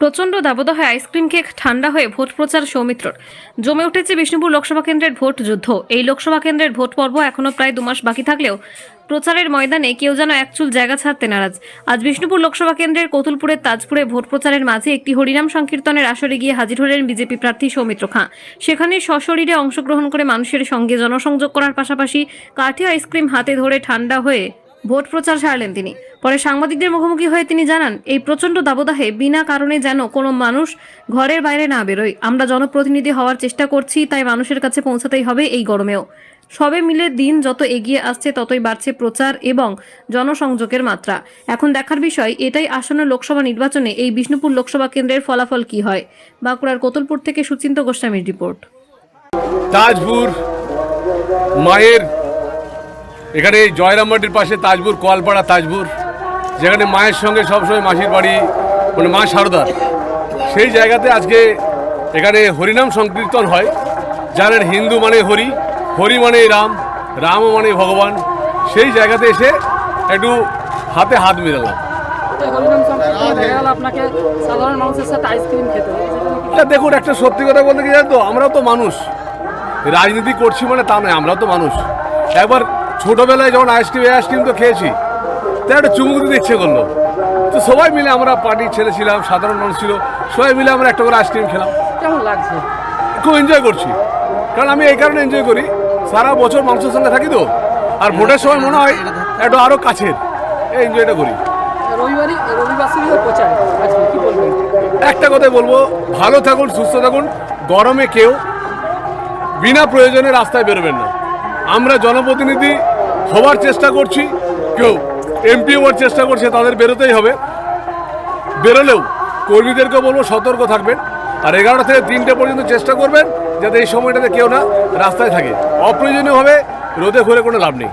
প্রচণ্ড দাবদাহে ice cream cake ঠান্ডা হয়ে ভোট প্রচার সৌমিত্রর। জমে উঠেছে বিষ্ণুপুর লোকসভা কেন্দ্রের ভোট যুদ্ধ। এই লোকসভা কেন্দ্রের ভোট পর্ব এখনও প্রায় দু মাস বাকি থাকলেও প্রচারের ময়দানে কেউ যেন একচুল জায়গা ছাড়তে নারাজ। আজ বিষ্ণুপুর লোকসভা কেন্দ্রের কতুলপুরের তাজপুরে ভোট প্রচারের মাঝে একটি হরিনাম সংকীর্তনের আসরে গিয়ে হাজির হলেন বিজেপি প্রার্থী সৌমিত্র খাঁ। সেখানে সশরীরে অংশগ্রহণ করে মানুষের সঙ্গে জনসংযোগ করার পাশাপাশি কাঠি আইসক্রিম হাতে ধরে ঠান্ডা হয়ে ভোট প্রচার সারলেন তিনি। পরে সাংবাদিকদের মুখোমুখি হয়ে তিনি জানান, এই প্রচণ্ড দাবদাহে বিনা কারণে যেন কোনো মানুষ ঘরের বাইরে না বেরোয়। আমরা জনপ্রতিনিধি হওয়ার চেষ্টা করছি, তাই মানুষের কাছে পৌঁছাতেই হবে এই গরমেও। সবে মিলে দিন যত এগিয়ে আসছে, ততই বাড়ছে প্রচার এবং জনসংযোগের মাত্রা। এখন দেখার বিষয়, এটাই আসন্ন লোকসভা নির্বাচনে এই বিষ্ণুপুর লোকসভা কেন্দ্রের ফলাফল কি হয়? বাঁকুড়ার কোতলপুর থেকে সুচিন্ত গোস্বামীর রিপোর্ট। তাজপুর মায়ের এখানে জয়রামবাটির পাশে তাজপুর কোয়ালপাড়া তাজপুর যেখানে মায়ের সঙ্গে সবসময় মাসির বাড়ি মানে মা শারদার সেই জায়গাতে আজকে এখানে হরিনাম সংকীর্তন হয়। জানেন হিন্দু মানে হরি হরি মানে রাম রাম মানে ভগবান। সেই জায়গাতে এসে একটু হাতে হাত মেলালাম। দেখুন একটা সত্যি কথা বলতে কি জানেন তো আমরাও তো মানুষ। রাজনীতি করছি মানে তা নয় আমরাও তো মানুষ। একবার ছোটবেলায় যখন আইসক্রিম এই আইসক্রিম তো খেয়েছি তাই একটা চুমুক দিতে ইচ্ছে করল। তো সবাই মিলে আমরা পার্টির ছেলে ছিলাম সাধারণ মানুষ ছিল সবাই মিলে আমরা একটা করে আইসক্রিম খেলাম। কেমন লাগছে? খুব এনজয় করছি। কারণ আমি এই কারণে এনজয় করি সারা বছর মানুষের সঙ্গে থাকি তো আর ভোটের সময় মনে হয় একটু আরও কাছের এই এনজয়টা করি। একটা কথাই বলব ভালো থাকুন সুস্থ থাকুন গরমে কেউ বিনা প্রয়োজনে রাস্তায় বেরোবেন না। আমরা জনপ্রতিনিধি হওয়ার চেষ্টা করছি কেউ এমপি হওয়ার চেষ্টা করছে তাদের বেরোতেই হবে। বেরোলেও কর্মীদেরকে বলব সতর্ক থাকবেন। আর এগারোটা থেকে তিনটে পর্যন্ত চেষ্টা করবেন যাতে এই সময়টাতে কেউ না রাস্তায় থাকে। অপ্রয়োজনীয়ভাবে রোদে ঘুরে কোনো লাভ নেই।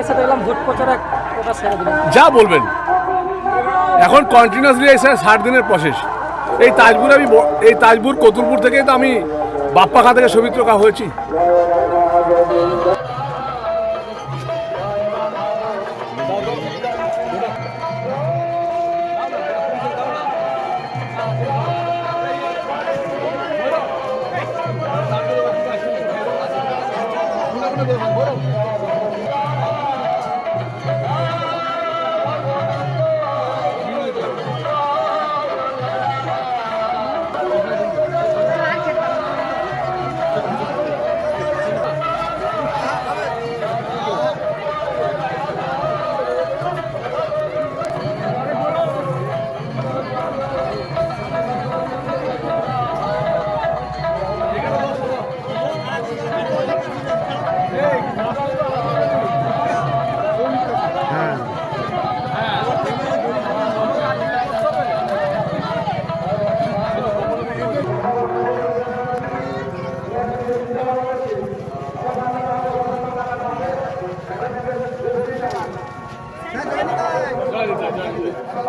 এসে যা বলবেন। এখন কন্টিনিউসলি স্যার ষাট দিনের প্রসেস এই তাজপুর আমি এই তাজপুর কতুলপুর থেকে তো আমি বাপ্পা খা থেকে সৌমিত্র কা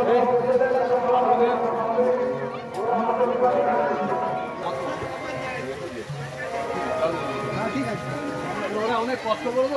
হয়েছি অনেক কষ্ট করব?